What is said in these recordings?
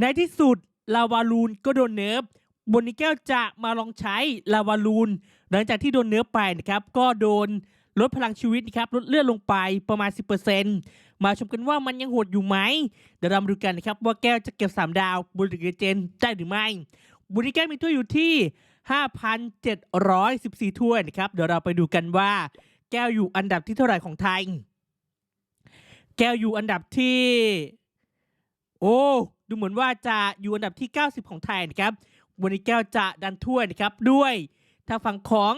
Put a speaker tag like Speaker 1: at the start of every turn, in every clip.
Speaker 1: ในที่สุดลาวาลูนก็โดนเนิร์ฟบนนี้แก้วจะมาลองใช้ลาวาลูนหลังจากที่โดนเนิร์ฟไปนะครับ ก็โดนลดพลังชีวิตนะครับลดเลือดลงไปประมาณ 10%มาชมกันว่ามันยังโหดอยู่ไหมเดี๋ยวเรามาดูกันนะครับว่าแก้วจะเก็บ 3 ดาวบนเดเจนได้หรือไม่บุนี้แก้วมีถ้วยอยู่ที่ 5,714 ถ้วยนะครับเดี๋ยวเราไปดูกันว่า แก้วอยู่อันดับที่เท่าไหร่ของไทย แก้วอยู่อันดับที่ โอ้ ดูเหมือนว่าจะอยู่อันดับที่ 90 ของไทยนะครับวันนี้แก้วจะดันถ้วยนะครับด้วยทางฝั่งของ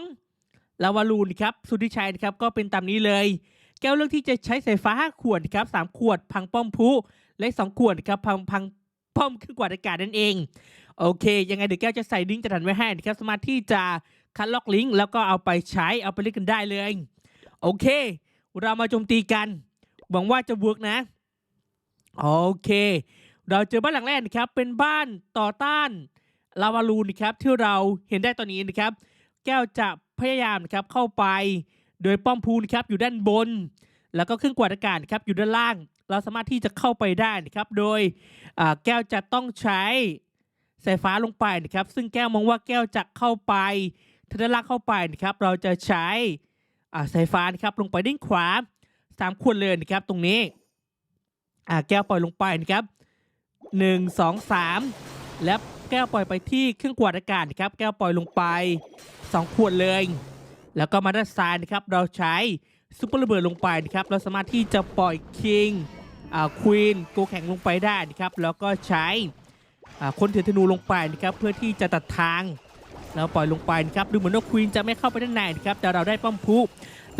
Speaker 1: ลาวาลูนนะครับสุธิชัยนะครับก็เป็นตามนี้เลย แก้วเลือกที่จะใช้สายฟ้า5ขวดนะครับ3ขวด พังป้อมพุและ2ขวดนะครับพังพังป้อมขึ้นกว่าอากาศนั่นเอง โอเค ยังไงเดี๋ยวแก้วจะใส่ลิงก์จะดันไว้ให้นะครับสามารถที่จะคัดล็อกลิงก์แล้วก็เอาไปใช้เอาไปเล่นกันได้เลย โอเค เรามาโจมตีกันหวังว่าจะเวิร์กนะ โอเค เราเจอบ้านหลังแรกนะครับเป็นบ้านต่อต้านลาวาลูนนะครับที่เราเห็นได้ตอนนี้นะครับ แก้วจะพยายามนะครับเข้าไป โดยป้อมพูนครับอยู่ด้านบน แล้วก็เครื่องกวาดอากาศครับอยู่ด้านล่าง เราสามารถที่จะเข้าไปได้นะครับ โดยแก้วจะต้องใช้สายฟ้าลงไปนะครับ ซึ่งแก้วมองว่าแก้วจะเข้าไปถ้าด้านล่างเข้าไปนะครับ เราจะใช้สายฟ้านะครับลงไปด้านขวาสามขวดเลยนะครับตรงนี้แก้วปล่อยลงไปนะครับ หนึ่งสองสามและแก้วปล่อยไปที่เครื่องกวาดอากาศครับ แก้วปล่อยลงไปสองขวดเลย แล้วก็มาด้านซ้ายนะครับ เราใช้ซุปเปอร์ระเบิดลงไปนะครับ เราสามารถที่จะปล่อยคิงอ่าควีนโกแข่งลงไปได้นะครับ แล้วก็ใช้คนถือธนูลงไปนะครับ เพื่อที่จะตัดทางแล้วปล่อยลงไปนะครับ ดูเหมือนว่าควีนจะไม่เข้าไปด้านในนะครับ แต่เราได้ป้อมพุ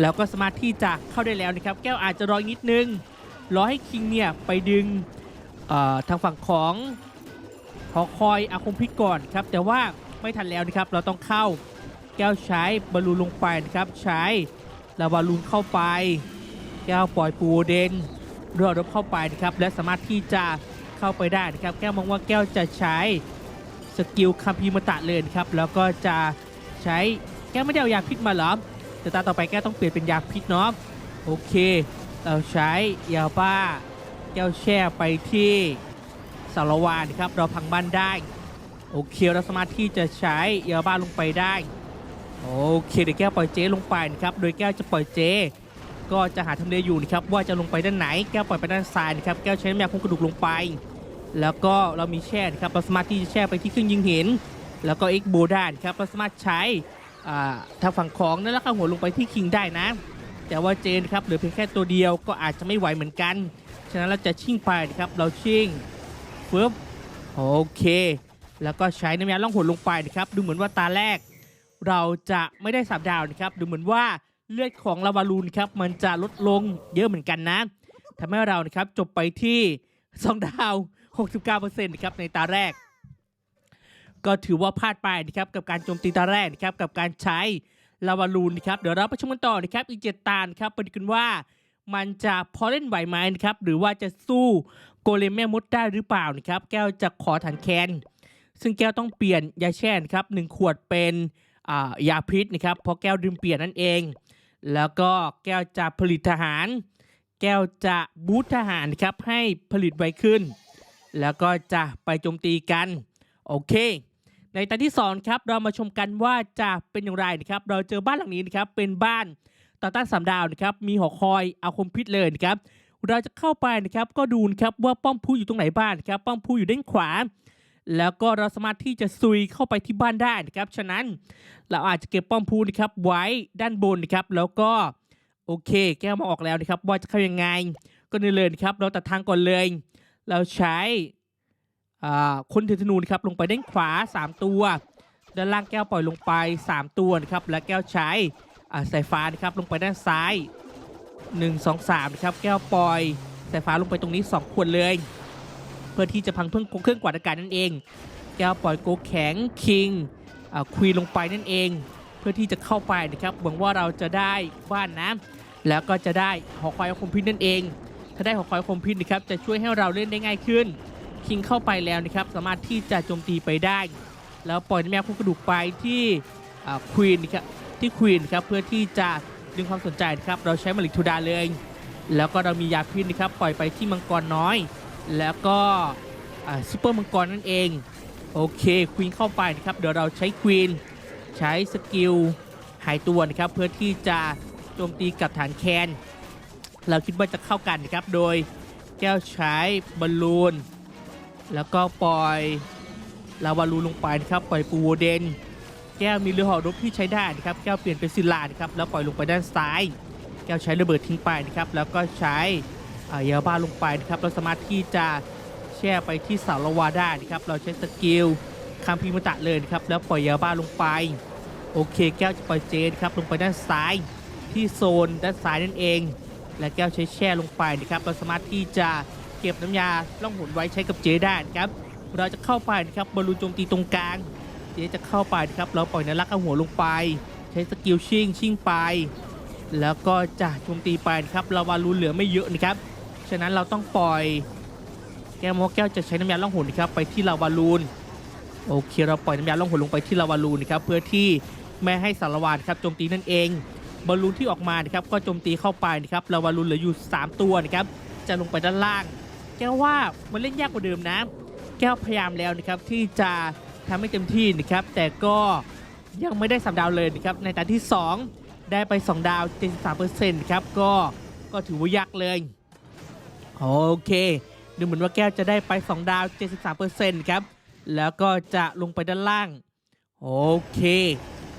Speaker 1: แล้วก็สามารถที่จะเข้าได้แล้วนะครับ แก้วอาจจะรอนิดนึง รอให้คิงเนี่ยไปดึง ทางฝั่งของหอคอยอาคมพิษก่อนครับ แต่ว่าไม่ทันแล้วนะครับ เราต้องเข้าแก้วใช้บอลลูนลงไปนะครับ ใช้ลาวาลูนเข้าไป แก้วปล่อยปูเดนเรือรบเข้าไปนะครับ และสามารถที่จะเข้าไปได้นะครับ แก้วมองว่าแก้วจะใช้สกิลคัมพีร์มตะเลยนะครับ แล้วก็จะใช้แก้วไม่ได้เอายาพิษมาหรอแต่ตาต่อไปแก้วต้องเปลี่ยนเป็นยาพิษเนาะโอเค เราใช้ยาบ้า แก้วแช่ไปที่สารวานครับเราพังบ้านได้ โอเคเราสามารถที่จะใช้ยาบ้าลงไปได้ โอเคเดี๋ยวแก้วปล่อยเจลงไปนะครับโดยแก้วจะปล่อยเจ ก็จะหาทำเลอยู่นะครับว่าจะลงไปด้านไหนแก้วปล่อยไปด้านซ้ายนะครับแก้วใช้แมวคงกระดูกลงไป แล้วก็เรามีแช่นะครับเราสามารถที่จะแช่ไปที่เครื่องยิงเหินแล้วก็เอ็กโบได้นครับเราสามารถใช้อ่าทางฝั่งของนั่นแล้วข้าหัวลงไปที่คิงได้นะ แต่ว่าเจนครับเหลือเพียงแค่ตัวเดียวก็อาจจะไม่ไหวเหมือนกัน ฉะนั้นเราจะชิ่งไปนะครับเราชิ่งปึ๊บโอเค แล้วก็ใช้น้ำยาล่องหนลงไปนะครับดูเหมือนว่าตาแรก เราจะไม่ได้สับดาวนะครับดูเหมือนว่าเลือดของลาวาลูนครับมันจะลดลงเยอะเหมือนกันนะทำให้เรานะครับจบไปที่2ดาว 69%นะครับในตาแรก ก็ถือว่าพลาดไปนะครับกับการโจมตีตาแรกนะครับกับการใช้ลาวาลูนนะครับเดี๋ยวเราไปชมกันต่อนะครับอีกเจ็ดตานะครับไปดูกันว่า มันจะพอเล่นไหวไหมนะครับ หรือว่าจะสู้โกเลมแม่มดได้หรือเปล่านะครับ แก้วจะขอฐานแคนซึ่งแก้วต้องเปลี่ยนยาแช่นครับหนึ่งขวดเป็นยาพิษนะครับเพราะแก้วดื่มเปลี่ยนนั่นเอง แล้วก็แก้วจะผลิตทหาร แก้วจะบูตทหารครับให้ผลิตไวขึ้น แล้วก็จะไปโจมตีกัน โอเค ในตอนที่สองครับเรามาชมกันว่าจะเป็นอย่างไรนะครับ เราเจอบ้านหลังนี้นะครับเป็นบ้าน ต่อต้านสามดาวนะครับมีหอคอยอาคมพิษเลยนะครับเราจะเข้าไปนะครับก็ดูนะครับว่าป้อมผู้อยู่ตรงไหนบ้างนะครับป้อมผู้อยู่ด้านขวา แล้วก็เราสามารถที่จะซุยเข้าไปที่บ้านได้นะครับฉะนั้นเราอาจจะเก็บป้อมพูนะครับไว้ด้านบนนะครับแล้วก็โอเค แก้วมาออกแล้วนะครับว่าจะเข้ายังไง ก็นี่เลยนะครับเราตัดทางก่อนเลย เราใช้คนถือธนูนะครับลงไปด้านขวา 3 ตัว ด้านล่างแก้วปล่อยลงไป 3 ตัวนะครับและแก้วใช้ สายฟ้านะครับลงไปด้านซ้าย 1 2 3นะครับแก้วปล่อยสายฟ้าลงไปตรงนี้2ขวดเลย เพื่อที่จะพังเพิ่งเครื่องกวาดอากาศนั่นเอง แก้วปล่อยโกแข็งคิงควีลงไปนั่นเอง เพื่อที่จะเข้าไปนะครับหวังว่าเราจะได้บ้านนะแล้วก็จะได้หอคอยคมพิษนั่นเอง ถ้าได้หอคอยคมพิษนะครับจะช่วยให้เราเล่นได้ง่ายขึ้น คิงเข้าไปแล้วนะครับสามารถที่จะโจมตีไปได้ แล้วปล่อยแมวคุกกระดูกไปที่ควีนนะครับ ที่ควีนครับเพื่อที่จะดึงความสนใจครับเราใช้มาลิกทูดาเลย แล้วก็เรามียาพิษนะครับปล่อยไปที่มังกรน้อย แล้วก็ซูเปอร์มังกรนั่นเองโอเคควีนเข้าไปนะครับเดี๋ยวเราใช้ควีนใช้สกิลหายตัวนะครับเพื่อที่จะโจมตีกับฐานแคน เราคิดว่าจะเข้ากันนะครับโดยแก้วใช้บอลลูน แล้วก็ปล่อยลาวาลูลงไปนะครับปล่อยปูโวเดน แก้วมีเรือหอรบที่ใช้ได้นะครับแก้วเปลี่ยนเป็นศิลานะครับแล้วปล่อยลงไปด้านซ้าย แก้วใช้ระเบิดทิ้งไปนะครับแล้วก็ใช้อ่ายาบ้าลงไปนะครับเราสามารถที่จะแช่ไปที่เสาละวาได้นะครับเราใช้สกิลคัมพีมตะเลยนะครับแล้วปล่อยยาบ้าลงไป โอเค แก้วจะปล่อยเจนครับลงไปด้านซ้ายที่โซนด้านซ้ายนั่นเอง และแก้วใช้แช่ลงไปนะครับเราสามารถที่จะเก็บน้ำยาล่องหนไว้ใช้กับเจได้นะครับเราจะเข้าไปนะครับบอลลูนโจมตีตรงกลาง เจจะเข้าไปนะครับเราปล่อยนรักเอาหัวลงไป ใช้สกิลชิ่งชิ่งไป แล้วก็จะโจมตีไปนะครับเราวาลูนเหลือไม่เยอะนะครับฉะนั้นเราต้องปล่อยแก้วมอแก้วจะใช้น้ำยาล่องหนนะครับไปที่ลาวาลูนโอเคเราปล่อยน้ำยาล่องหนลงไปที่ลาวาลูนนะครับเพื่อที่ไม่ให้สารวานครับโจมตีนั่นเองบอลลูนที่ออกมานะครับก็โจมตีเข้าไปนะครับลาวาลูนเหลืออยู่ 3 ตัวนะครับจะลงไปด้านล่าง แก้วว่ามันเล่นยากกว่าเดิมนะ แก้วพยายามแล้วนะครับที่จะ ทำให้เต็มที่นะครับ แต่ก็ยังไม่ได้สามดาวเลยนะครับ ในตาที่ 2 ได้ไป 2 ดาว 73%ครับ ก็ก็ถือว่ายากเลย โอเค ดูเหมือนว่าแก้วจะได้ไป 2 ดาว 73%ครับ แล้วก็จะลงไปด้านล่าง โอเค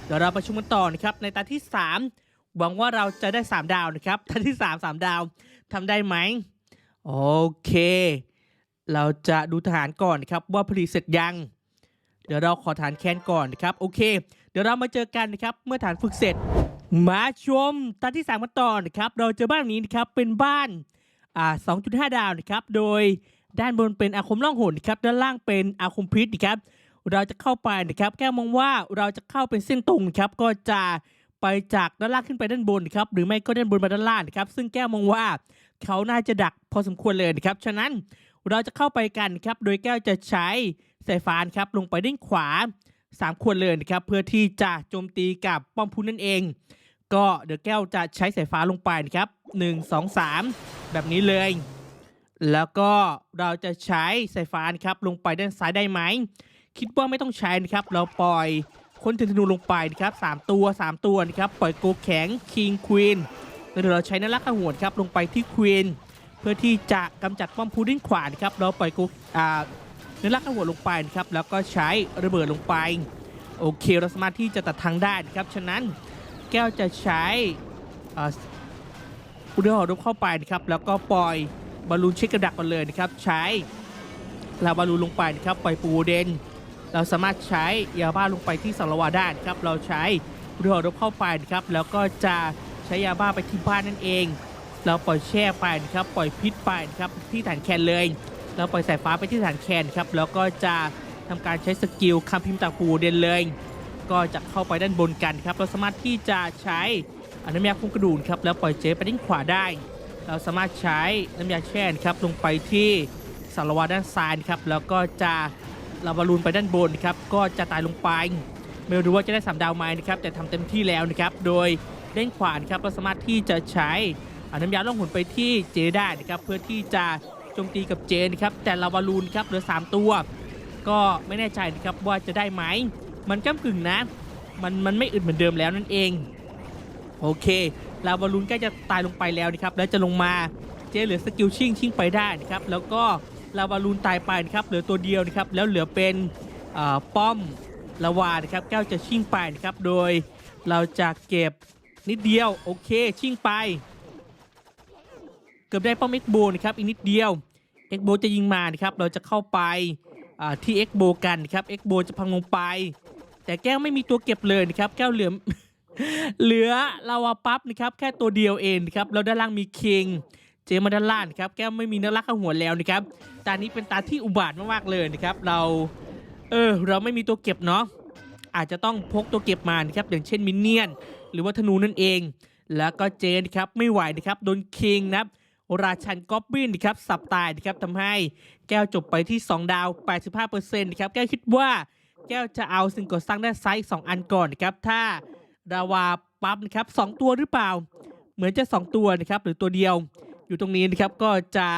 Speaker 1: เดี๋ยวเราประชุมกันต่อนะครับ ในตาที่ 3 หวังว่าเราจะได้ 3 ดาวนะครับ ตาที่ 3 3 ดาวทำได้ไหม โอเค เราจะดูทหารก่อนนะครับว่าผลิตเสร็จยัง ดี๋ยวเราขอฐานแคนก่อนนะครับโอเค เดี๋ยวเรามาเจอกันนะครับเมื่อฐานฝึกเสร็จ มาชมตาที่3กันต่อนะครับเราเจอบ้านนี้นะครับเป็นบ้านอ่า2.5 ดาวนะครับโดยด้านบนเป็นอาคมล่องหนนะครับด้านล่างเป็นอาคมพิษนะครับเราจะเข้าไปนะครับแก้วมองว่าเราจะเข้าเป็นเส้นตรงนะครับก็จะไปจากด้านล่างขึ้นไปด้านบนครับหรือไม่ก็ด้านบนมาด้านล่างนะครับซึ่งแก้วมองว่าเขาน่าจะดักพอสมควรเลยนะครับฉะนั้นเราจะเข้าไปกันครับโดยแก้วจะใช้ สายฟ้านครับลงไปด้านขวา 3 ควรเลยนะครับเพื่อที่จะโจมตีกับป้อมพูนนั่นเอง ก็เดี๋ยวแก้วจะใช้สายฟ้าลงไปนะครับ 1 2 3 แบบนี้เลย แล้วก็เราจะใช้สายฟ้านครับลงไปด้านซ้ายได้ไหม คิดว่าไม่ต้องใช้นะครับ เราปล่อยคนธนูลงไปนะครับสามตัวสามตัวนะครับ ปล่อยโกแข็งคิงควีนแล้วเดี๋ยวเราใช้นักลักขหวนครับลงไปที่ควีนเพื่อที่จะกำจัดป้อมพูดิ้นขวานะครับ เราปล่อยโกอ่า นักลักขหวนลงไปนะครับแล้วก็ใช้ระเบิดลงไป โอเคเราสามารถที่จะตัดทางได้นะครับ ฉะนั้นแก้วจะใช้อุดรหอรบเข้าไปนะครับแล้วก็ปล่อยบอลลูนเช็คกระดักก่อนเลยนะครับ ใช้ลาบอลลูนลงไปนะครับปล่อยปูเดน เราสามารถใช้ยาบ้าลงไปที่สังละวาได้นะครับเราใช้อุดรหอรบเข้าไปนะครับแล้วก็จะใช้ยาบ้าไปที่บ้านนั่นเอง เราปล่อยแช่ไปนะครับปล่อยพิษไปนะครับที่ฐานแคนเลย เราปล่อยสายฟ้าไปที่ฐานแคนครับแล้วก็จะทำการใช้สกิลคัมพิมพ์ตาปูเด่นเลย ก็จะเข้าไปด้านบนกันครับเราสามารถที่จะใช้น้ำยาคุมกระดูนครับแล้วปล่อยเจไปด้านขวาได้ เราสามารถใช้น้ำยาแช่นครับลงไปที่สารวาด้านซ้ายครับแล้วก็จะลาวาลูนไปด้านบนครับก็จะตายลงไป ไม่รู้ว่าจะได้สามดาวไหมนะครับแต่ทำเต็มที่แล้วนะครับโดยด้านขวานครับเราสามารถที่จะใช้น้ำยาล่องหนไปที่เจได้นะครับเพื่อที่จะ โจมตีกับเจนะครับแต่ลาวาลูนครับเหลือ 3 ตัว ก็ไม่แน่ใจนะครับว่าจะได้ไหม มันก้ากึ่งนะ มันมันไม่อึดเหมือนเดิมแล้วนั่นเอง โอเคลาวาลูนใกล้จะตายลงไปแล้วนะครับแล้วจะลงมาเจเหลือสกิลชิ่งชิ่งไปได้นะครับแล้วก็ลาวาลูนตายไปนะครับเหลือตัวเดียวนะครับแล้วเหลือเป็นป้อมลาวานะครับแก้วจะชิ่งไปนะครับโดยเราจะเก็บนิดเดียวโอเคชิ่งไป เกือบได้ป้อมเอ็กโบนะครับอีกนิดเดียวเอ็กโบจะยิงมานะครับเราจะเข้าไปที่เอ็กโบกันนะครับเอ็กโบจะพังลงไป แต่แก้วไม่มีตัวเก็บเลยนะครับแก้วเหลือเหลือลาวาปั๊บนะครับแค่ตัวเดียวเองนะครับแล้วด้านล่างมีคิงเจมาด้านล่างนะครับแก้วไม่มีนักลักข้างหัวแล้วนะครับตานี้เป็นตาที่อุบาทมากๆเลยนะครับเราเออเราไม่มีตัวเก็บเนาะอาจจะต้องพกตัวเก็บมานะครับอย่างเช่นมินเนี่ยน หรือว่าธนูนั่นเอง แล้วก็เจนครับไม่ไหวนะครับโดนคิงนะครับ ราชันกอบบินครับสับตายนะครับทำให้แก้วจบไปที่ 2 ดาว 85%นะครับแก้วคิดว่าแก้วจะเอาสิ่งก่อสร้างด้านซ้ายอีกสองอันก่อนนะครับถ้าดาวาปั๊บนะครับสองตัวหรือเปล่า เหมือนจะ 2 ตัวนะครับหรือตัวเดียว อยู่ตรงนี้นะครับก็จะ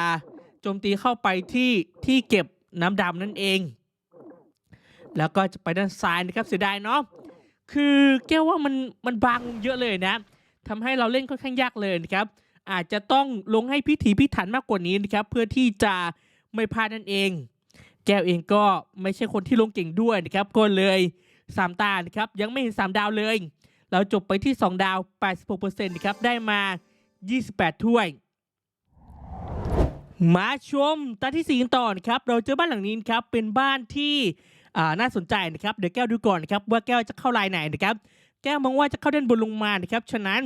Speaker 1: โจมตีเข้าไปที่ที่เก็บน้ำดำนั่นเอง แล้วก็จะไปด้านซ้ายนะครับเสียดายเนาะคือแก้วว่ามันมันบางเยอะเลยนะทำให้เราเล่นค่อนข้างยากเลยนะครับ อาจจะต้องลงให้พิถีพิถันมากกว่านี้นะครับเพื่อที่จะไม่พลาดนั่นเอง แก้วเองก็ไม่ใช่คนที่ลงเก่งด้วยนะครับก็เลยสามตานะครับยังไม่เห็นสามดาวเลย เราจบไปที่ 2 ดาว 86%นะครับได้มา 28 ถ้วย มาชมตาที่สี่ต่อนะครับเราเจอบ้านหลังนี้นครับเป็นบ้านที่น่าสนใจนะครับเดี๋ยวแก้วดูก่อนนะครับว่าแก้วจะเข้าลายไหนนะครับ แก้วมองว่าจะเข้าด้านบนลงมานะครับ ฉะนั้น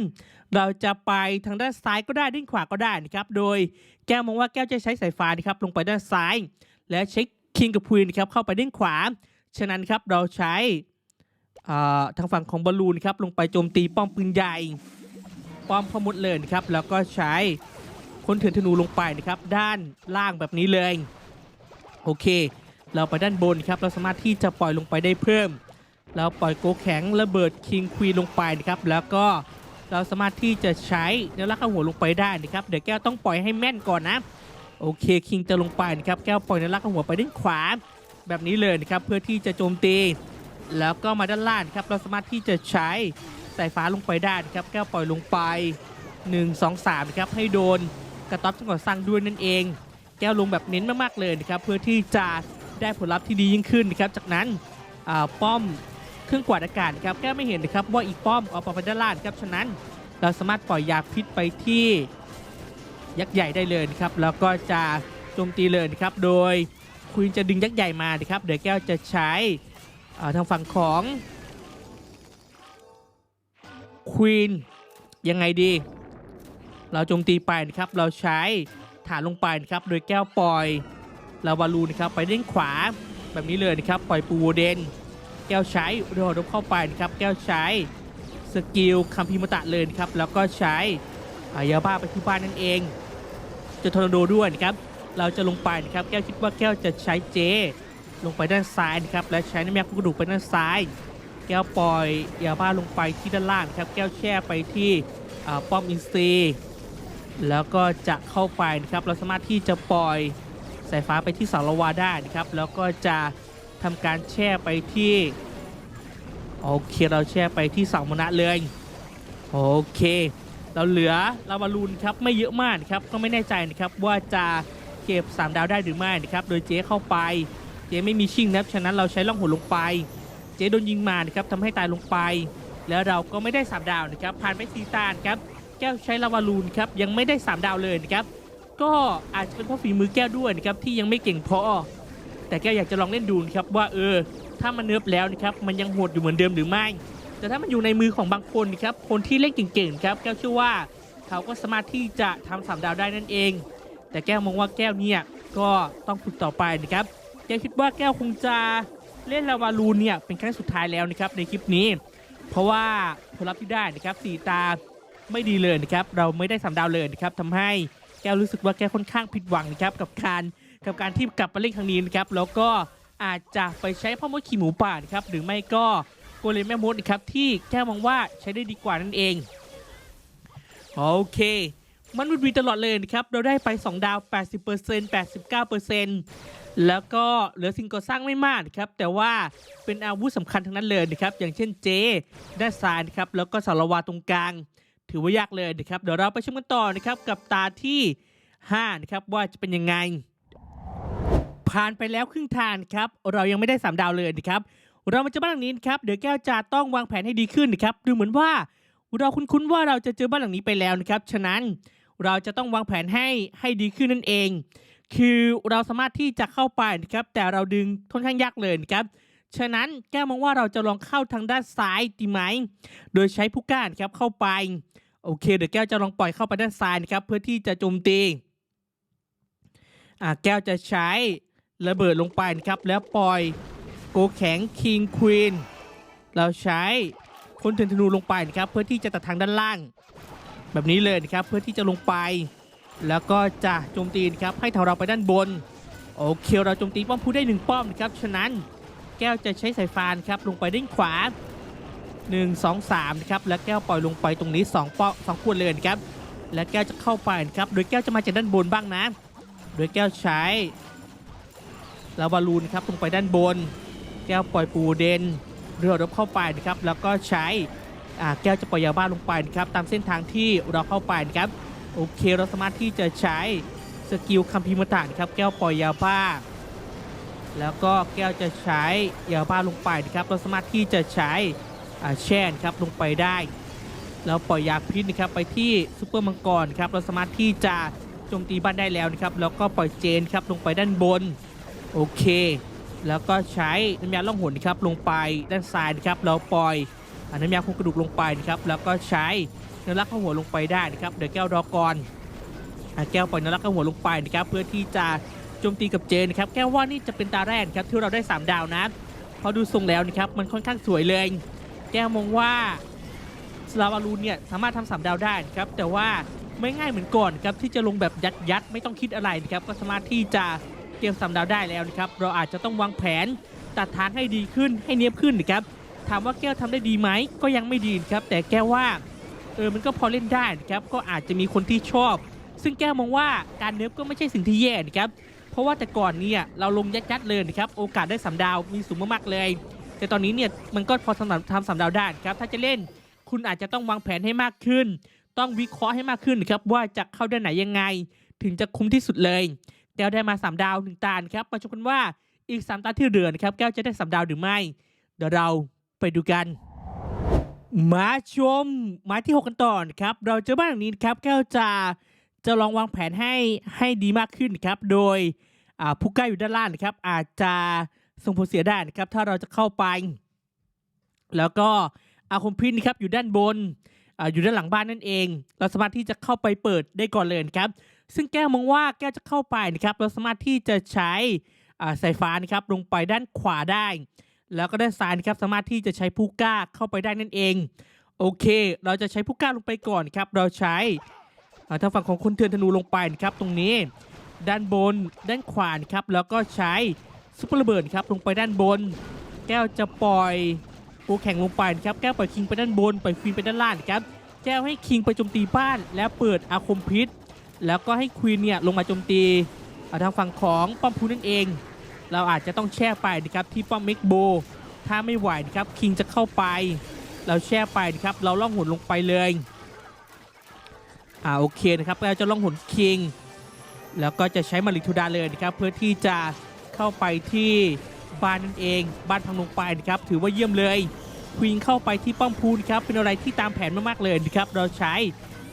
Speaker 1: เราจะไปทางด้านซ้ายก็ได้ด้านขวาก็ได้นะครับ โดยแก้วมองว่าแก้วจะใช้สายฟ้านะครับลงไปด้านซ้าย และเช็คคิงกับควีนนะครับเข้าไปด้านขวา ฉะนั้นครับเราใช้ทางฝั่งของบอลลูนครับลงไปโจมตีป้อมปืนใหญ่ป้อมขมุดเลยนะครับแล้วก็ใช้คนเถื่อนธนูลงไปนะครับด้านล่างแบบนี้เลย โอเค เราไปด้านบนครับเราสามารถที่จะปล่อยลงไปได้เพิ่ม เราปล่อยโกแข็งระเบิดคิงควีนลงไปนะครับแล้วก็เราสามารถที่จะใช้แนวลักข้าหัวลงไปได้นะครับเดี๋ยวแก้วต้องปล่อยให้แม่นก่อนนะโอเคคิงจะลงไปนะครับแก้วปล่อยนลักข้าหัวไปด้านขวา แบบนี้เลยนะครับเพื่อที่จะโจมตี แล้วก็มาด้านล่างครับเราสามารถที่จะใช้สายฟ้าลงไปได้นะครับแก้วปล่อยลงไป 1 2 3นะครับให้โดนกระต๊อบจังหวัดสร้างด้วยนั่นเอง แก้วลงแบบเน้นมากๆเลยนะครับเพื่อที่จะได้ผลลัพธ์ที่ดียิ่งขึ้นนะครับจากนั้นป้อม เครื่องกวาดอากาศครับแก้ไม่เห็นนะครับว่าอีกป้อมเอาไปด้านล่างนครับฉะนั้น เราสามารถปล่อยยาพิษไปที่ยักษ์ใหญ่ได้เลยนะครับแล้วก็จะโจมตีเลยนะครับโดยควีนจะดึงยักษ์ใหญ่มานะครับเดี๋ยวแก้วจะใช้ทางฝั่งของควีนยังไงดี เราโจมตีไปนะครับ เราใช้ฐานลงไปนะครับ โดยแก้วปล่อยลาวาลูนะครับ ไปด้านขวาแบบนี้เลยนะครับ ปล่อยปูโวเดน แก้วใช้เรือดบเข้าไปนะครับแก้วใช้สกิลคัมพีมตะเลยนะครับแล้วก็ใช้อายาบ้าไปที่บ้านนั่นเอง จะทอร์นาโดด้วยนะครับเราจะลงไปนะครับแก้วคิดว่าแก้วจะใช้เจ ลงไปด้านซ้ายนะครับและใช้น้ำแมกกระดูกไปด้านซ้าย แก้วปล่อยยาบ้าลงไปที่ด้านล่างครับแก้วแช่ไปที่ป้อมอินซีแล้วก็จะเข้าไปนะครับเราสามารถที่จะปล่อยสายฟ้าไปที่สาละวาได้นะครับแล้วก็จะ ทำการแช่ไปที่ โอเคเราแช่ไปที่เสามนะเลยโอเค เราเหลือลาวาลูนครับไม่เยอะมากนะครับก็ไม่แน่ใจนะครับว่าจะเก็บ 3 ดาวได้หรือไม่นะครับโดยเจ๊เข้าไปเจ๊ไม่มีชิงนะครับฉะนั้นเราใช้ล่องหนลงไปเจ๊โดนยิงมานะครับทำให้ตายลงไป แล้วเราก็ไม่ได้ 3 ดาวนะครับผ่านไปสีตานครับแก้วใช้ลาวาลูนครับยังไม่ได้ 3 ดาวเลยนะครับก็อาจจะเป็นเพราะฝีมือแก้วด้วยนะครับที่ยังไม่เก่งพอ แต่แกอยากจะลองเล่นดูนะครับว่าเออ ถ้ามันเนิร์ฟแล้วนะครับมันยังโหดอยู่เหมือนเดิมหรือไม่ แต่ถ้ามันอยู่ในมือของบางคนนะครับคนที่เล่นเก่งๆครับแก้วเชื่อว่าเขาก็สามารถที่จะทำสามดาวได้นั่นเอง แต่แก้วมองว่าแก้วเนี่ยก็ต้องฝึกต่อไปนะครับแก้วคิดว่าแก้วคงจะเล่นลาวาลูนเนี่ยเป็นครั้งสุดท้ายแล้วนะครับในคลิปนี้ เพราะว่าผลลัพธ์ที่ได้นะครับสีตาไม่ดีเลยนะครับเราไม่ได้สามดาวเลยนะครับทำให้แก้วรู้สึกว่าแก้วค่อนข้างผิดหวังนะครับกับการ กับการที่กลับมาเล่นครั้งนี้นะครับแล้วก็อาจจะไปใช้พ่อมดขี่หมูป่านะครับหรือไม่ก็โกเลมแม่มดนะครับที่แก้มองว่าใช้ได้ดีกว่านั่นเองโอเค มันวุ่นวีตลอดเลยนะครับเราได้ไป 2 ดาว 80% 89%แล้วก็เหลือสิ่งก่อสร้างไม่มากนะครับแต่ว่าเป็นอาวุธสำคัญทั้งนั้นเลยนะครับอย่างเช่นเจด้านซ้ายนะครับแล้วก็สารวาตรงกลาง ถือว่ายากเลยนะครับเดี๋ยวเราไปชมกันต่อนะครับกับตาที่5นะครับว่าจะเป็นยังไง ผ่านไปแล้วครึ่งทางครับ เรายังไม่ได้ 3 ดาวเลยนะครับ เรามาเจอบ้านหลังนี้นครับ เดี๋ยวแก้วจะต้องวางแผนให้ดีขึ้นนะครับ ดูเหมือนว่าเราคุ้นๆว่าเราจะเจอบ้านหลังนี้ไปแล้วนะครับ ฉะนั้นเราจะต้องวางแผนให้ให้ดีขึ้นนั่นเอง คือเราสามารถที่จะเข้าไปนะครับ แต่เราดึงค่อนข้างยากเลยนะครับ ฉะนั้นแก้วมองว่าเราจะลองเข้าทางด้านซ้ายดีไหม โดยใช้ผู้ก้านครับเข้าไป โอเค เดี๋ยวแก้วจะลองปล่อยเข้าไปด้านซ้ายนะครับ เพื่อที่จะโจมตีอ่าแก้วจะใช้ ระเบิดลงไปนะครับ แล้วปล่อยโกแข็งคิงควีนเราใช้คนเถื่อนธนูลงไปนะครับ เพื่อที่จะตัดทางด้านล่าง แบบนี้เลยนะครับเพื่อที่จะลงไป แล้วก็จะโจมตีนะครับให้เถาเราไปด้านบนโอเคเราโจมตีป้อมผู้ได้หนึ่งป้อมนะครับฉะนั้นแก้วจะใช้สายฟานครับลงไปด้านขวา 1 2 3นะครับแล้วแก้วปล่อยลงไปตรงนี้2ป้อสองขวดเลยนะครับและแก้วจะเข้าไปนะครับโดยแก้วจะมาจากด้านบนบ้างนะ โดยแก้วใช้ แล้วบอลลูนครับลงไปด้านบน แก้วปล่อยปูเดน เรือรบเข้าไปนะครับแล้วก็ใช้แก้วจะปล่อยยาบ้าลงไปนะครับตามเส้นทางที่เราเข้าไปนะครับโอเคเราสามารถที่จะใช้สกิลคัมภีมตานครับแก้วปล่อยยาบ้า แล้วก็แก้วจะใช้ยาบ้าลงไปนะครับเราสามารถที่จะใช้แช่นครับลงไปได้แล้วปล่อยยาพิษนะครับไปที่ซูเปอร์มังกรครับเราสามารถที่จะโจมตีบ้านได้แล้วนะครับแล้วก็ปล่อยเจนครับลงไปด้านบน โอเค แล้วก็ใช้น้ำยาล่องหนนะครับลงไปด้านซ้ายนะครับแล้วปล่อยน้ำยาโครงกระดูกลงไปนะครับแล้วก็ใช้เนื้อรักข้าหัวลงไปได้นะครับเดี๋ยวแก้วรอก่อนแก้วปล่อยเนื้อรักข้าหัวลงไปนะครับเพื่อที่จะโจมตีกับเจนนะครับแก้วว่านี่จะเป็นตาแรกครับที่เราได้ 3 ดาวนะเพราะดูทรงแล้วนะครับมันค่อนข้างสวยเลย แก้วมองว่าสลาวารูนเนี่ยสามารถทำสามดาวได้นะครับแต่ว่าไม่ง่ายเหมือนก่อนครับที่จะลงแบบยัดยัดไม่ต้องคิดอะไรนะครับก็สามารถที่จะ เตรียมสามดาวได้แล้วนะครับเราอาจจะต้องวางแผนตัดทางให้ดีขึ้นให้เนียบขึ้นนะครับถามว่าแก้วทำได้ดีไหมก็ยังไม่ดีครับ แต่แก้วว่าเออมันก็พอเล่นได้นะครับก็อาจจะมีคนที่ชอบ ซึ่งแก้วมองว่าการเนิร์ฟก็ไม่ใช่สิ่งที่แย่นะครับเพราะว่าแต่ก่อนเนี่ยเราลงยัดยัดๆเลยนะครับโอกาสได้สามดาวมีสูงมากๆเลย แต่ตอนนี้เนี่ยมันก็พอสำหรับทำสามดาวได้ครับถ้าจะเล่นคุณอาจจะต้องวางแผนให้มากขึ้น ต้องวิเคราะห์ให้มากขึ้นนะครับว่าจะเข้าด้านไหนยังไง ถึงจะคุ้มที่สุดเลย แก้วได้มา 3 ดาวหนึ่งตานะครับมาชมกันว่าอีก 3ตาที่เหลือนะครับแก้วจะได้ 3 ดาวหรือไม่ เดี๋ยวเราไปดูกันมาชมหมายที่ 6 กันต่อนะครับ เราเจอบ้านหลังนี้นะครับแก้วจะจะลองวางแผนให้ให้ดีมากขึ้นครับ โดยอ่าผู้ใกล้อยู่ด้านล่างนะครับ อาจจะส่งผลเสียได้นะครับ ถ้าเราจะเข้าไป แล้วก็อาคมพินนะครับอยู่ด้านบนอาอยู่ด้านหลังบ้านนั่นเอง เราสามารถที่จะเข้าไปเปิดได้ก่อนเลยครับ ซึ่งแก้วมองว่าแก้วจะเข้าไปนะครับเราสามารถที่จะใช้สายฟ้านะครับลงไปด้านขวาได้ แล้วก็ด้านซ้ายนะครับสามารถที่จะใช้ผู้กล้าเข้าไปได้นั่นเอง โอเค เราจะใช้ผู้กล้าลงไปก่อนครับเราใช้ทางฝั่งของคนเทือนธนูลงไปนะครับตรงนี้ ด้านบนด้านขวานครับแล้วก็ใช้ซุปเปอร์ระเบิดครับลงไปด้านบน แก้วจะปล่อยปูแข่งลงไปนะครับแก้วปล่อยคิงไปด้านบนปล่อยควีนไปด้านล่างครับแก้วให้คิงไปโจมตีบ้าน แล้วเปิดอาคมพิษ แล้วก็ให้ควีนเนี่ยลงมาโจมตีทางฝั่งของป้อมพูนั่นเอง เราอาจจะต้องแช่ไปนะครับที่ป้อมเมกโบ ถ้าไม่ไหวนะครับคิงจะเข้าไป เราแช่ไปนะครับเราล่องหนลงไปเลยอ่าโอเคนะครับเราจะล่องหนคิงแล้วก็จะใช้มาริทูดาเลยนะครับเพื่อที่จะเข้าไปที่บ้านนั่นเอง บ้านพังลงไปนะครับถือว่าเยี่ยมเลยควีนเข้าไปที่ป้อมพูนครับเป็นอะไรที่ตามแผนมากๆเลยนะครับเราใช้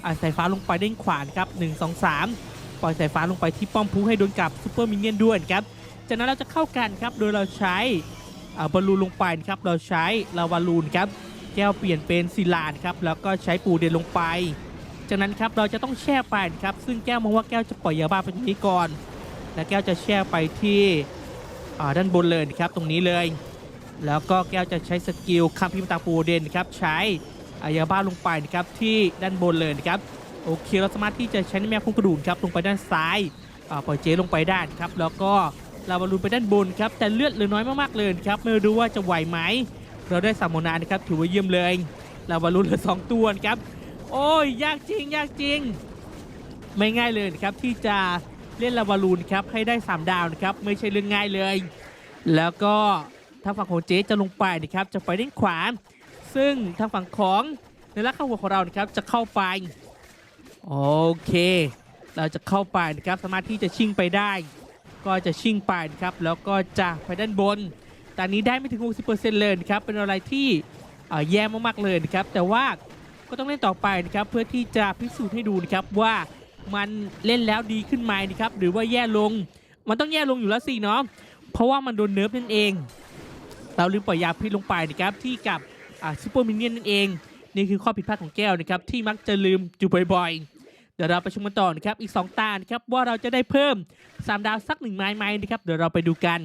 Speaker 1: อ่าสายฟ้าลงไปด้านขวานครับหนึ่งสองสามปล่อยสายฟ้าลงไปที่ป้อมพูให้โดนกับซูเปอร์มินเนี่ยนด้วยครับจากนั้นเราจะเข้ากันครับโดยเราใช้อ่าบอลลูนลงไปครับเราใช้ลาวาลูนครับแก้วเปลี่ยนเป็นศิลานครับแล้วก็ใช้ปูเดนลงไป จากนั้นครับเราจะต้องแช่ไปครับซึ่งแก้วมองว่าแก้วจะปล่อยยาบ้าไปตรงนี้ก่อน และแก้วจะแช่ไปที่ด้านบนเลยครับตรงนี้เลย แล้วก็แก้วจะใช้สกิลคัมพิมตาปูเดนครับใช้ อายาบ้าลงไปนะครับที่ด้านบนเลยนะครับโอเคเราสามารถที่จะใช้น้ำแม่พุ่งกระดูกครับลงไปด้านซ้ายาปล่อยเจลงไปได้นะครับแล้วก็ลาวาลูนไปด้านบนครับแต่เลือดเหลือน้อยมากๆเลยครับไม่รู้ว่าจะไหวไหมเราได้สามโมนานะครับถือว่าเยี่ยมเลยลาวาลูนเหลือสองตัวครับโอ้ยยากจริงยากจริง ไม่ง่ายเลยนะครับที่จะเล่นลาวาลูนครับให้ได้ 3 ดาวนะครับไม่ใช่เรื่องง่ายเลย แล้วก็ทาฝั่งของเจ๊จะลงไปนะครับจะไปด้านขวา ซึ่งทางฝั่งของในรักข้าหัวของเรานะครับจะเข้าไป โอเค เราจะเข้าไปนะครับสามารถที่จะชิงไปได้ ก็จะชิงไปนะครับแล้วก็จะไปด้านบนตอนนี้ได้ไม่ถึง 60%เลยนะครับเป็นอะไรที่แย่มากๆเลยนะครับแต่ว่าก็ต้องเล่นต่อไปนะครับเพื่อที่จะพิสูจน์ให้ดูนะครับว่ามันเล่นแล้วดีขึ้นไหมนะครับหรือว่าแย่ลง มันต้องแย่ลงอยู่แล้วสิเนาะเพราะว่ามันโดนเนิร์ฟนั่นเอง เราลืมปล่อยยาพิษลงไปนะครับที่กับ ซูเปอร์มินเนี่ยนนั่นเอง นี่คือข้อผิดพลาดของแก้วนะครับ ที่มักจะลืมอยู่บ่อยๆ เดี๋ยวเราไปชมกันต่อนะครับ อีก 2 ตานะครับ ว่าเราจะได้เพิ่ม 3 ดาวสักหนึ่งไม้ไหมนะครับ เดี๋ยวเราไปดูกัน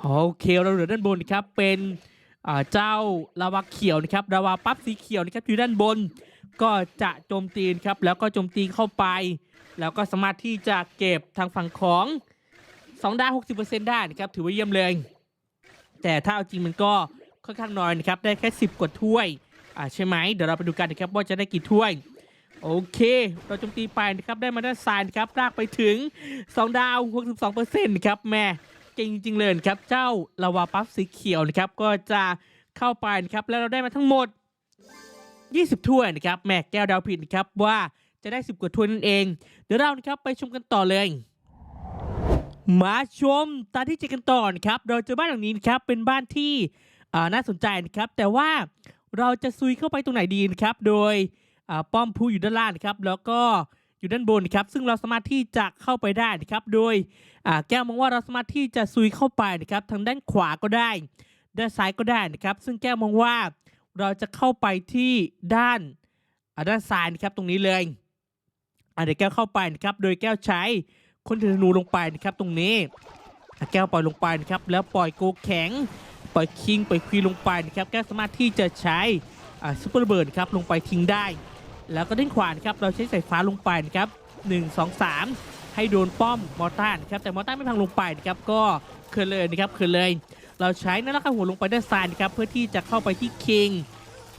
Speaker 1: โอเคเราเหลือด้านบนนะครับ เป็นเจ้าลาวาเขียวนะครับลาวาปั๊บสีเขียวนะครับอยู่ด้านบน ก็จะโจมตีนครับ แล้วก็โจมตีเข้าไป แล้วก็สามารถที่จะเก็บทางฝั่งของ2ดาว60%ได้นะครับ ถือว่าเยี่ยมเลย แต่ถ้าเอาจริงมันก็ ค่อนข้างน้อยนะครับ ได้แค่ 10 กว่าถ้วย อ่าใช่ไหม เดี๋ยวเราไปดูกันนะครับว่าจะได้กี่ถ้วย โอเค เราโจมตีไปนะครับ ได้มาด้านซ้ายนะครับ ลากไปถึง 2 ดาว 62%ครับแม่เก่งจริงๆเลยครับ เจ้าลาวาปั๊บสีเขียวนะครับ ก็จะเข้าไปนะครับ แล้วเราได้มาทั้งหมด 20 ถ้วยนะครับ แม่แก้วดาวผิดนะครับว่าจะได้ 10 กว่าถ้วยนั่นเอง เดี๋ยวเรานะครับไปชมกันต่อเลยมาชมตาที่เจกันต่อนะครับ เราเจอบ้านหลังนี้นะครับ เป็นบ้านที่ น่าสนใจนะครับ แต่ว่าเราจะซุยเข้าไปตรงไหนดีนะครับ โดยป้อมผู้อยู่ด้านล่างนะครับ แล้วก็อยู่ด้านบนนะครับ ซึ่งเราสามารถที่จะเข้าไปได้นะครับ โดยแก้วมองว่าเราสามารถที่จะซุยเข้าไปนะครับ ทางด้านขวาก็ได้ ด้านซ้ายก็ได้นะครับ ซึ่งแก้วมองว่าเราจะเข้าไปที่ด้านด้านซ้ายนะครับตรงนี้เลยเดี๋ยวแก้วเข้าไปนะครับ โดยแก้วใช้คนถือธนูลงไปนะครับ ตรงนี้แก้วปล่อยลงไปนะครับ แล้วปล่อยโกแข็ง ปล่อยคิงปล่อยควีนลงไปนะครับแก้สามารถที่จะใช้ซุปเปอร์เบิร์ดครับลงไปทิ้งได้ แล้วก็ด้านขวานครับเราใช้สายฟ้าลงไปนะครับ1 2 3ให้โดนป้อมมอต้านครับแต่มอต้านไม่พังลงไปนะครับก็เคยเลยนะครับเคยเลย เราใช้นั่นแหละครับหัวลงไปด้านซ้ายนะครับเพื่อที่จะเข้าไปที่คิง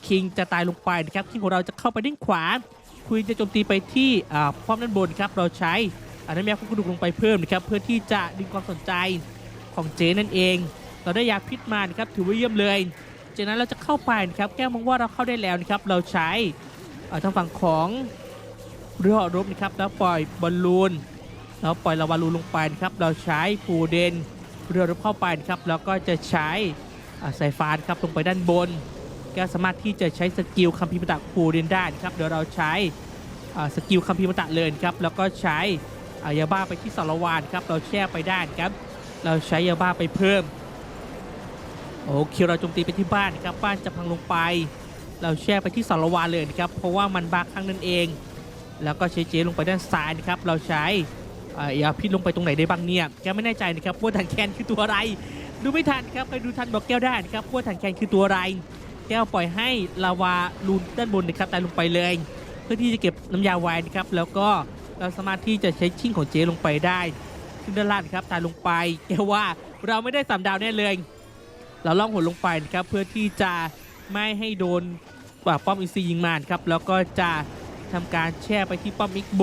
Speaker 1: คิงจะตายลงไปนะครับคิงของเราจะเข้าไปด้านขวาควีนจะโจมตีไปที่ป้อมด้านบนครับเราใช้อันนั้นมียาคุกระดูกลงไปเพิ่มนะครับเพื่อที่จะดึงความสนใจของเจนั่นเอง เราได้ยาพิษมานะครับถือว่าเยี่ยมเลย จากนั้นเราจะเข้าไปนะครับแก้มองว่าเราเข้าได้แล้วนะครับเราใช้ทางฝั่งของเรือรบนะครับแล้วปล่อยบอลลูนแล้วปล่อยลาวาลูนลงไปนะครับเราใช้ปูเดนเรือรบเข้าไปนะครับแล้วก็จะใช้สายฟ้านครับลงไปด้านบนแก้สามารถที่จะใช้สกิลคัมภีมตะปูเดนได้นะครับเดี๋ยวเราใช้สกิลคัมภีมตะเลยครับแล้วก็ใช้ยาบ้าไปที่สารวานครับเราแช่ไปได้นครับเราใช้ยาบ้าไปเพิ่ม โอเคเราโจมตีไปที่บ้านนะครับบ้านจะพังลงไป เราแช่ไปที่สารวาเลยนะครับเพราะว่ามันบาข้างนั่นเอง แล้วก็ใช้เจลงไปด้านซ้ายนะครับเราใช้เอ่อยาพิษลงไปตรงไหนได้บ้างเนี่ยแกไม่แน่ใจนะครับว่าถังแคนคือตัวอะไร ดูไม่ทันครับใครดูทันบอกแก้วได้นะครับว่าถังแคนคือตัวอะไร แก้วปล่อยให้ลาวาลูนด้านบนนะครับตายลงไปเลย เพื่อที่จะเก็บน้ำยาไว้นะครับแล้วก็เราสามารถที่จะใช้ชิ่งของเจลงไปได้ซึ่งด้านล่างครับตายลงไปแก้วว่าเราไม่ได้สามดาวแน่เลย เราล่องหนลงไปนะครับเพื่อที่จะไม่ให้โดนว่าป้อมอินซียิงมานครับแล้วก็จะทำการแช่ไปที่ป้อมอิกโบ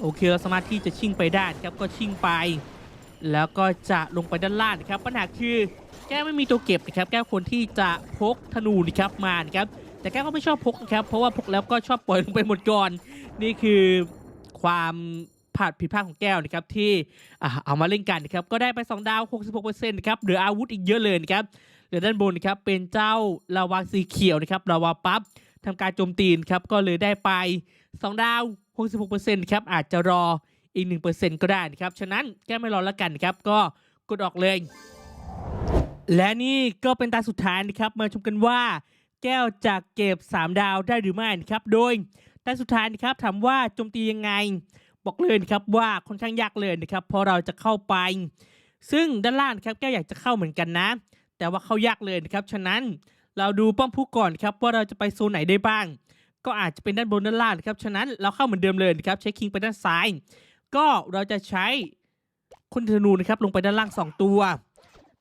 Speaker 1: โอเคเราสามารถที่จะชิ่งไปได้ครับก็ชิ่งไป แล้วก็จะลงไปด้านล่างนะครับปัญหาคือแก้วไม่มีตัวเก็บนะครับแก้วคนที่จะพกธนูนะครับมานะครับแต่แก้วก็ไม่ชอบพกนะครับเพราะว่าพกแล้วก็ชอบปล่อยลงไปหมดก่อน นี่คือความ ผาดผิดพลาดของแก้วนะครับที่เอามาเล่นกันนะครับก็ได้ไป 2 ดาว 66%นะครับเหลืออาวุธอีกเยอะเลยนะครับเหลือด้านบนนะครับเป็นเจ้าลาวาสีเขียวนะครับลาวาปั๊บทำการโจมตีนครับก็เลยได้ไป 2 ดาว 66%ครับอาจจะรออีก 1%ก็ได้นะครับฉะนั้นแก้ไม่รอแล้วกันนะครับก็กดออกเลย และนี่ก็เป็นตาสุดท้ายนะครับมาชมกันว่าแก้วจะเก็บ 3 ดาวได้หรือไม่นะครับโดยตาสุดท้ายนะครับถามว่าโจมตียังไง บอกเลยนะครับว่าค่อนข้างยากเลยนะครับเพราะเราจะเข้าไป ซึ่งด้านล่างครับแก้วอยากจะเข้าเหมือนกันนะ แต่ว่าเข้ายากเลยนะครับฉะนั้นเราดูป้อมผู้ก่อนครับว่าเราจะไปโซนไหนได้บ้าง ก็อาจจะเป็นด้านบนด้านล่างครับฉะนั้นเราเข้าเหมือนเดิมเลยนะครับใช้คิงไปด้านซ้าย ก็เราจะใช้คนธนูนะครับลงไปด้านล่าง 2 ตัว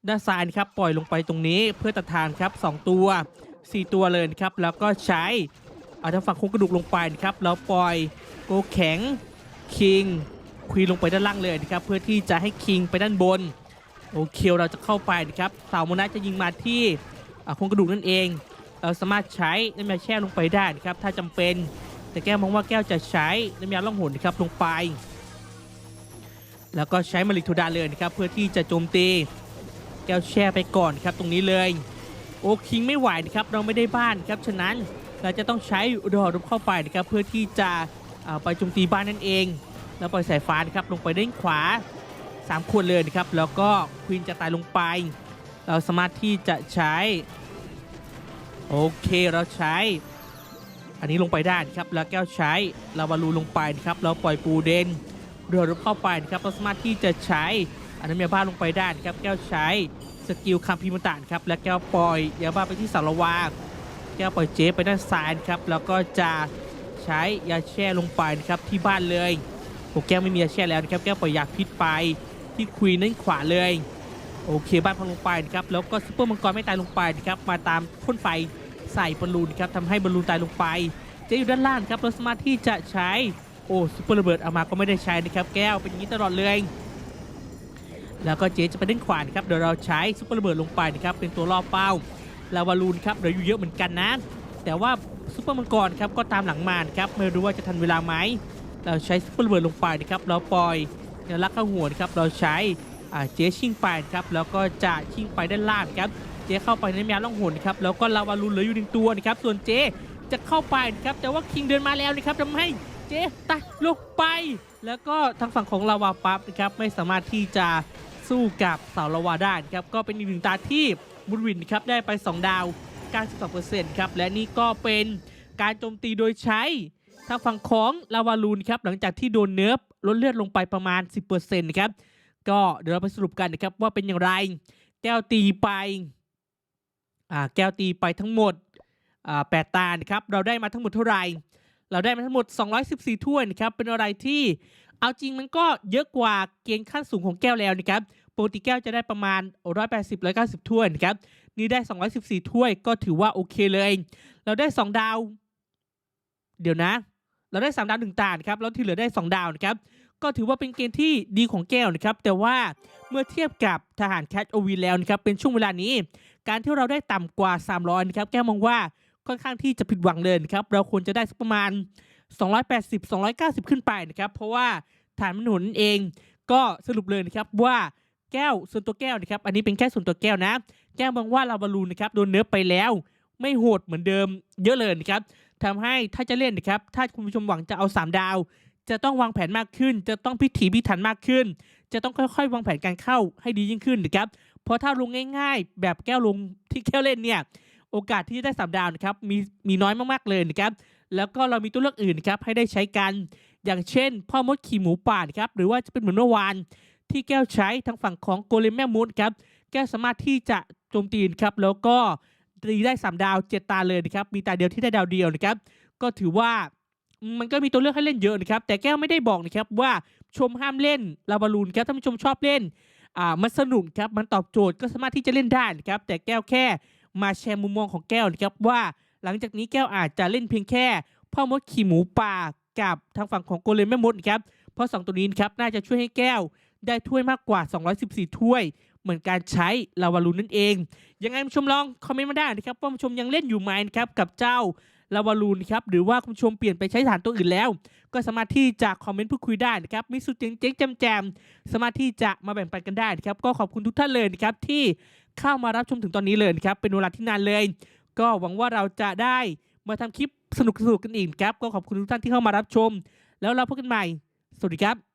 Speaker 1: ด้านซ้ายนะครับปล่อยลงไปตรงนี้เพื่อตัดทางครับ 2 ตัว 4 ตัวเลยนะครับแล้วก็ใช้เอาทางฝั่งโครงกระดูกลงไปนะครับแล้วปล่อยโกแข็ง คิงควีนลงไปด้านล่างเลยนะครับเพื่อที่จะให้คิงไปด้านบนโอเคเราจะเข้าไปนะครับสาวโมนาจะยิงมาที่อาโครงกระดูกนั่นเอง เราสามารถใช้น้ำยาแช่ลงไปได้นะครับถ้าจำเป็น แต่แก้วมองว่าแก้วจะใช้น้ำยาล่องหนนะครับลงไป แล้วก็ใช้มาริโทดาเลยนะครับเพื่อที่จะโจมตี แก้วแช่ไปก่อนครับตรงนี้เลยโอ้คิงไม่ไหวนะครับเราไม่ได้บ้านครับฉะนั้นเราจะต้องใช้ดอรุบเข้าไปนะครับเพื่อที่จะ เอาไปโจมตีบ้านนั่นเอง แล้วปล่อยสายฟ้านะครับลงไปด้านขวา3คนเลยนะครับ แล้วก็ควีนจะตายลงไป เราสามารถที่จะใช้ โอเคเราใช้ อันนี้ลงไปได้ครับ แล้วแก้วใช้ลาวาลูลงไปนะครับเราปล่อยปูเดนเรือรบเข้าไปนะครับเราสามารถที่จะใช้อันนั้นยาบ้าลงไปได้ครับ แก้วใช้สกิลคัมพิมตานครับ และแก้วปล่อยยาบ้าไปที่สารวาแก้วปล่อยเจไปด้านซ้ายครับ แล้วก็จะ ใช้ยาแช่ลงไปนะครับที่บ้านเลยโอ้แก้วไม่มียาแช่แล้วนะครับแก้วปล่อยยาพิษไปที่ควีนนั่นขวาเลยโอเคบ้านพังลงไปนะครับแล้วก็ซุปเปอร์มังกรไม่ตายลงไปนะครับมาตามพ่นไฟใส่บอลลูนครับทำให้บอลลูนตายลงไปเจ๊อยู่ด้านล่างครับเราสามารถที่จะใช้โอ้ซุปเปอร์ระเบิดเอามาก็ไม่ได้ใช้นะครับแก้วเป็นอย่างนี้ตลอดเลยแล้วก็เจ๊จะไปเล่นขวานครับเดี๋ยวเราใช้ซุปเปอร์ระเบิดลงไปนะครับเป็นตัวล่อเป้าลาวาลูนครับเดี๋ยวอยู่เยอะเหมือนกันนะแต่ว่า ซุปเปอร์มังกรครับก็ตามหลังมานครับไม่รู้ว่าจะทันเวลาไหมเราใช้ซุปเปอร์ระเบิดลงไปนะครับเราปล่อยเนยลักข้าหัวนะครับเราใช้อ่าเจ๊ชิงไปนะครับแล้วก็จะชิงไปด้านล่างครับเจ๊เข้าไปในแมวล่องหนครับแล้วก็ลาวาลูนเหลืออยู่หนึ่งตัวนะครับส่วนเจ๊จะเข้าไปนะครับแต่ว่าคิงเดินมาแล้วนะครับทำให้เจ๊ตายลงไป แล้วก็ทางฝั่งของลาวาปั๊บนะครับไม่สามารถที่จะสู้กับเสาลาวาได้ครับก็เป็นอีกหนึ่งตาที่บุญวินครับได้ไป 2 ดาว 92%ครับ และนี่ก็เป็นการโจมตีโดยใช้ทางฝั่งของลาวาลูนครับ หลังจากที่โดนเนิร์ฟลดเลือดลงไปประมาณ 10%นะครับ ก็เดี๋ยวเราไปสรุปกันนะครับว่าเป็นอย่างไร แก้วตีไปอ่าแก้วตีไปทั้งหมดอ่าแปดตานะครับ เราได้มาทั้งหมดเท่าไหร่ เราได้มาทั้งหมด 214 ถ้วยนะครับ เป็นอะไรที่เอาจริงมันก็เยอะกว่าเกณฑ์ขั้นสูงของแก้วแล้วนะครับ ปกติแก้วจะได้ประมาณ 180 190 ถ้วยนะครับ นี่ได้ 214 ถ้วยก็ถือว่าโอเคเลย เราได้ 2 ดาว เดี๋ยวนะ เราได้ 3 ดาวหนึ่งตานครับ แล้วที่เหลือได้ 2 ดาวนะครับ ก็ถือว่าเป็นเกณฑ์ที่ดีของแก้วนะครับ แต่ว่าเมื่อเทียบกับทหารแคทโอวีแล้วนะครับ เป็นช่วงเวลานี้ การที่เราได้ต่ำกว่า 300 นะครับ แก้วมองว่าค่อนข้างที่จะผิดหวังเลยนะครับ เราควรจะได้สักประมาณ 280 290 ขึ้นไปนะครับ เพราะว่าฐานมนุนเองก็สรุปเลยนะครับว่าแก้วส่วนตัวแก้วนะครับ อันนี้เป็นแค่ส่วนตัวแก้วนะ แก้วมองว่าลาวาลูนนะครับโดนเนื้อไปแล้ว ไม่โหดเหมือนเดิมเยอะเลยนะครับทำให้ถ้าจะเล่นนะครับ ถ้าคุณผู้ชมหวังจะเอา 3 ดาว จะต้องวางแผนมากขึ้น จะต้องพิถีพิถันมากขึ้น จะต้องค่อยๆ วางแผนการเข้าให้ดียิ่งขึ้นนะครับเพราะถ้าลงง่าย ๆ แบบแก้วลงที่แก้วเล่นเนี่ยโอกาสที่จะได้สามดาวนะครับมีมีน้อยมากๆเลยนะครับแล้วก็เรามีตัวเลือกอื่นนะครับให้ได้ใช้กัน อย่างเช่น พ่อมดขี่หมูป่านะครับหรือว่าจะเป็นเหมือนเมื่อวานที่แก้วใช้ทางฝั่งของโกเลมแม่มดครับแก้วสามารถที่จะ โจมตีนะครับแล้วก็ตีได้ 3 ดาว 7 ตาเลยนะครับมีตาเดียวที่ได้ดาวเดียวนะครับก็ถือว่ามันก็มีตัวเลือกให้เล่นเยอะนะครับแต่แก้วไม่ได้บอกนะครับว่าชมห้ามเล่นลาบาลูนครับถ้าผู้ชมชอบเล่นอ่ามันสนุกครับมันตอบโจทย์ก็สามารถที่จะเล่นได้นะครับแต่แก้วแค่มาแชร์มุมมองของแก้วนะครับว่าหลังจากนี้แก้วอาจจะเล่นเพียงแค่พ่อมดขี่หมูป่ากับทางฝั่งของโกเลมแม่มดนะครับเพราะสองตัวนี้นครับน่าจะช่วยให้แก้วได้ถ้วยมากกว่า 214 ถ้วย เหมือนการใช้ลาวาลูนนั่นเอง ยังไงคุณผู้ชมลองคอมเมนต์มาได้นะครับว่าคุณผู้ชมยังเล่นอยู่ไหมนะครับกับเจ้าลาวาลูนครับหรือว่าคุณผู้ชมเปลี่ยนไปใช้ฐานตัวอื่นแล้ว ก็สามารถที่จะคอมเมนต์พูดคุยได้นะครับมีสุดเจ๋งเจ๊งแจมแจมสามารถที่จะมาแบ่งปันกันได้นะครับก็ขอบคุณทุกท่านเลยนะครับที่เข้ามารับชมถึงตอนนี้เลยนะครับเป็นเวลาที่นานเลย ก็หวังว่าเราจะได้มาทำคลิปสนุกๆกันอีกครับก็ขอบคุณทุกท่านที่เข้ามารับชม แล้วเราพบกันใหม่ สวัสดีครับ